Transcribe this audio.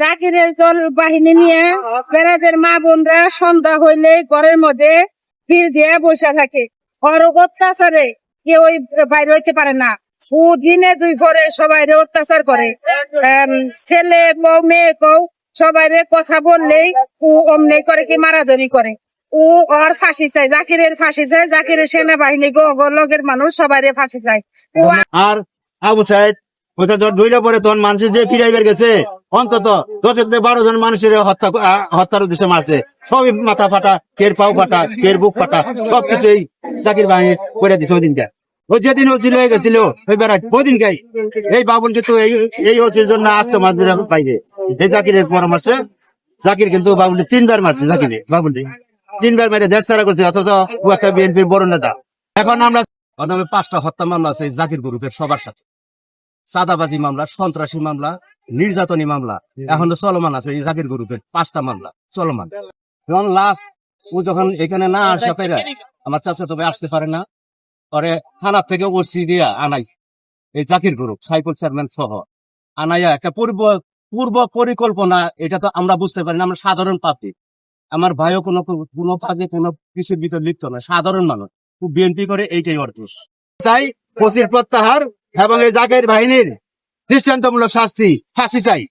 জাকিরের দল বাহিনী নিয়ে বেড়াদের মা বোনরা সন্ধ্যা হইলে ঘরের মধ্যে ভিড় দিয়ে বসে থাকে। ওর অত্যাচারে কেউ ওই বাইরে হইতে পারে না। ও দিনে দুই পরে সবাই অত্যাচার করে। ছেলে বউ মেয়ে কও সবাই কথা বললেই ও অমনি করে কি মারাধরি করে। ও ওর ফাঁসি চাই জাকিরের ফাঁসি চাই জাকিরের সেনাবাহিনী লগের মানুষ সবাই ফাঁসি চাই আর আবু ওটা তোর ধুইলে পরে তখন মানুষের যে ফিরাইবার গেছে? অন্তত দশ বারো জন মানুষের হত্যা হত্যার উদ্দেশ্যে মারছে। সবই মাথা ফাটা, কের পাও ফাটা, কের বুক ফাটা, সবকিছুই জাকির বাহিনী করে দিছে ওই যেদিন ওসিল হয়ে গেছিল ওই বেড়ায় ওই গাই এই বাবুল কিন্তু এই এই জন্য আসতো মারবে পাইবে এই জাকিরের পরামর্শে, জাকির কিন্তু বাবুল তিনবার মারছে, জাকিরে বাবুল তিনবার মেরে দেড় সারা করছে, অথচ একটা বিএনপির বড় নেতা। এখন আমরা পাঁচটা হত্যা মামলা আছে জাকির গ্রুপের সবার সাথে। সাদাবাজি মামলা, সন্ত্রাসী মামলা নির্যাতনী মামলা। এখন তো চলমান আছে জাকির গ্রুপের পাঁচটা মামলা চলমান। যখন লাস্ট ও যখন এখানে না আসা পেরে আমার চাচা তবে আসতে পারে না পরে থানার থেকে ওসি দিয়া আনাইছে। এই জাকির গ্রুপ সাইকুল চেয়ারম্যান সহ আনাইয়া একটা পূর্ব পূর্ব পরিকল্পনা এটা তো আমরা বুঝতে পারি না আমরা সাধারণ পাবলিক আমার ভাইও কোনো কোনো কাজে কোনো কিছুর ভিতর লিপ্ত না সাধারণ মানুষ। বিএনপি করে এইটাই অর্থ। দোষ চাই ওসির প্রত্যাহার এবং এই জাকের বাহিনীর দৃষ্টান্তমূলক শাস্তি ফাঁসি চাই।